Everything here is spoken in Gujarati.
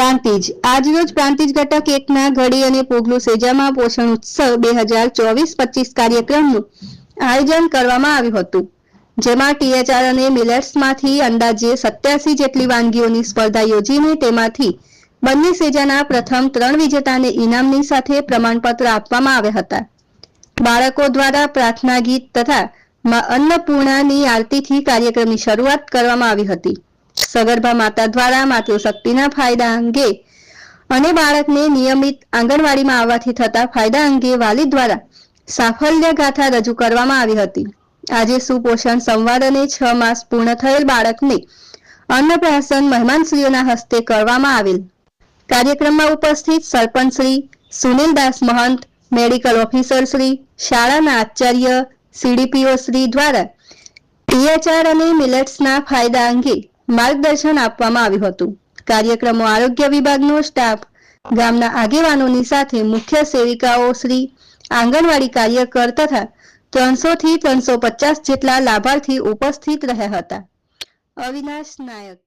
પ્રાંતિજ આજરોજ પ્રાંતિજ ઘટક એકના ઘડી અને પોગલું સેજામાં પોષણ ઉત્સવ બે હજાર ચોવીસ પચીસ કાર્યક્રમનું આયોજન કરવામાં આવ્યું હતું. જેમાં ટીએચઆર અને મિલેટ્સમાંથી અંદાજે સત્યાસી જેટલી વાનગીઓની સ્પર્ધા યોજીને તેમાંથી બંને સેજાના પ્રથમ ત્રણ વિજેતાને ઇનામની સાથે પ્રમાણપત્ર આપવામાં આવ્યા હતા. બાળકો દ્વારા પ્રાર્થના ગીત તથા અન્નપૂર્ણાની આરતીથી કાર્યક્રમની શરૂઆત કરવામાં આવી હતી. સગર્ભા માતા દ્વારા માતૃશક્તિના ફાયદા અંગે અને બાળકને નિયમિત આંગણવાડીમાં આવવાથી થતા ફાયદા અંગે વાલી દ્વારા સાફલ્ય ગાથા રજૂ કરવામાં આવી હતી. આજે સુપોષણ સંવાદ અને છ માસ પૂર્ણ થયેલ બાળકને અન્નપ્રાશન મહેમાનશ્રીઓના હસ્તે કરવામાં આવેલ. કાર્યક્રમમાં ઉપસ્થિત સરપંચ શ્રી સુનિલદાસ મહંત, મેડિકલ ઓફિસર શ્રી શાળાના આચાર્ય, સીડીપીઓ શ્રી દ્વારા ટીએચઆર અને મિલેટ્સના ફાયદા અંગે માર્ગદર્શન આપવામાં આવ્યું હતું. કાર્યક્રમો આરોગ્ય વિભાગનો સ્ટાફ, ગામના આગેવાનોની સાથે મુખ્ય સેવિકાઓ શ્રી, આંગણવાડી કાર્યકર તથા ત્રણસો થી ત્રણસો પચાસ જેટલા લાભાર્થી ઉપસ્થિત રહ્યા હતા. અવિનાશ નાયક